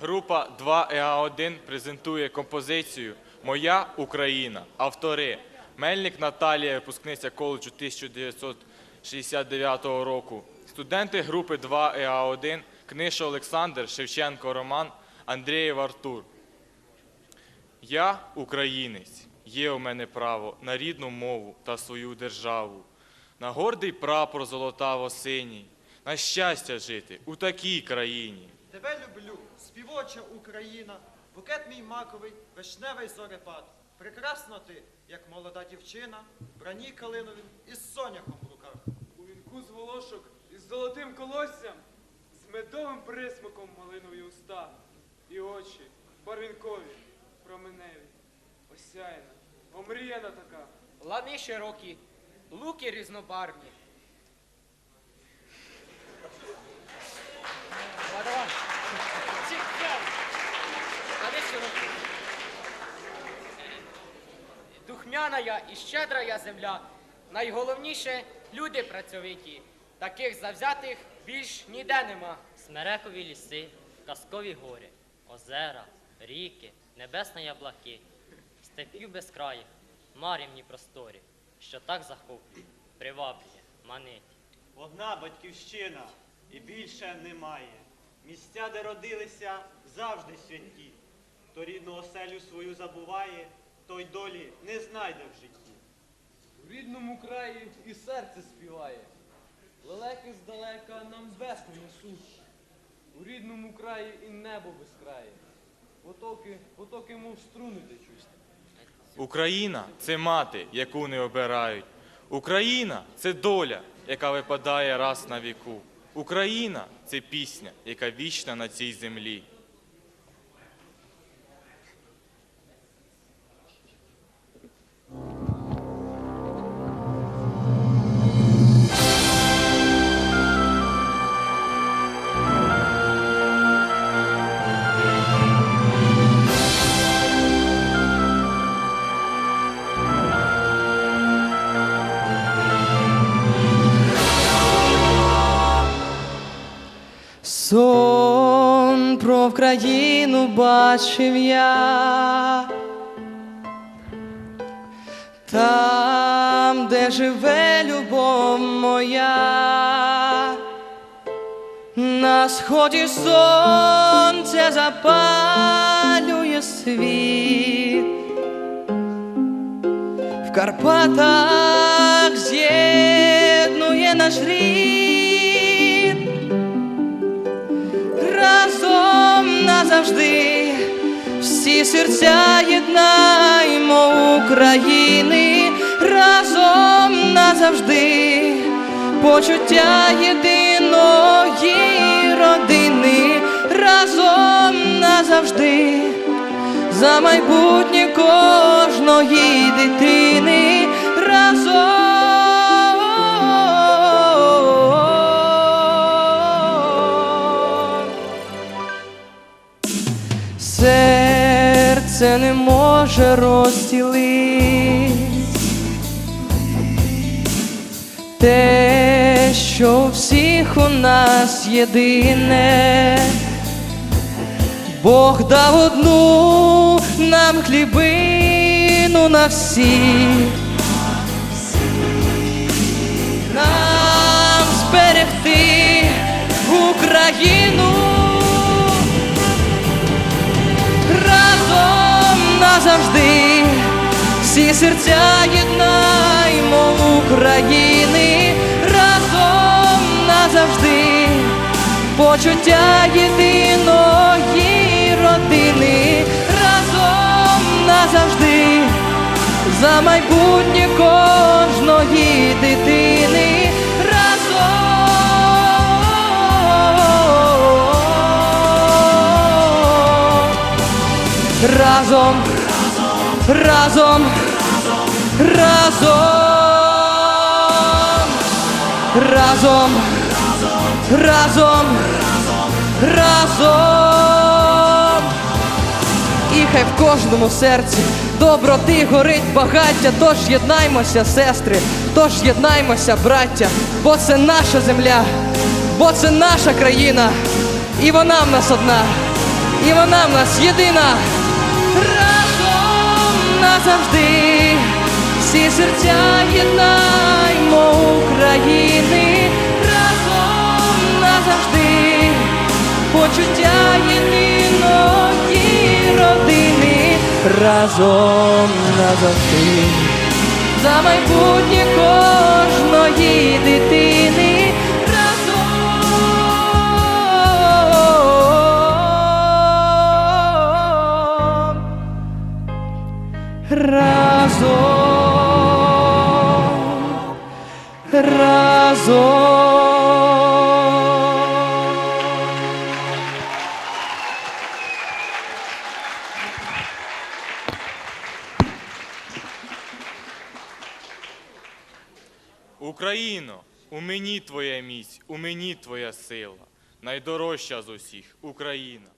Група 2ЕА1 презентує композицію Моя Україна. Автори Мельник Наталія, випускниця коледжу 1969 року. Студенти групи 2ЕА1 Книша Олександр, Шевченко Роман, Андрієв Артур. Я українець. Є у мене право на рідну мову та свою державу, на гордий прапор золотаво-синій, на щастя жити у такій країні. Тебе люблю, співоча Україна, букет мій маковий, вишневий зорепад. Прекрасна ти, як молода дівчина, брані калинові із соняхом в руках. У вінку з волошок із золотим колоссям, з медовим присмаком малинові уста, і очі барвінкові, променеві, осяяна, омріяна така. Лани широкі, луки різнобарвні. Ладно. Цікаво. Лани широкі. Духмяна я і щедра я земля. Найголовніше люди працьовиті. Таких завзятих більш ніде нема. Смерекові ліси, казкові гори, озера, ріки, небесні яблаки, степів безкраїх, марівні просторі, що так захоплює, приваблює, манить. Одна батьківщина і більше немає. Місця, де родилися, завжди святі. Хто рідну оселю свою забуває, той долі не знайде в житті. У рідному краї і серце співає. Лелеки здалека нам весну несуть. У рідному краї і небо безкрає. Потоки, потоки, мов струни течуть. Україна це мати, яку не обирають. Україна це доля, яка випадає раз на віку. Україна це пісня, яка вічна на цій землі. Сон про Вкраїну бачив я, там, де живе любов моя, на сході сонце запалює світ, в Карпатах серця єднаймо України, разом назавжди, почуття єдиної родини, разом назавжди, за майбутнє кожної дитини, разом. Серце не може розділити те, що всіх у нас єдине. Бог дав одну нам хлібину на всіх. Нам зберегти Україну назавжди, всі серця єднаймо України, разом назавжди, почуття єдиної родини, разом назавжди, за майбутнє кожної дитини, разом разом, разом, разом, разом, разом, і хай в кожному серці доброти горить багаття, тож єднаймося, сестри, тож єднаймося, браття, бо це наша земля, бо це наша країна, і вона в нас одна. і вона в нас єдина. Назавжди, всі серця єднаймо України, разом назавжди, почуття єдиної родини, разом назавжди. За майбутнє кожної дитини Разом. Україно, у мені твоя міць, у мені твоя сила, найдорожча з усіх Україна.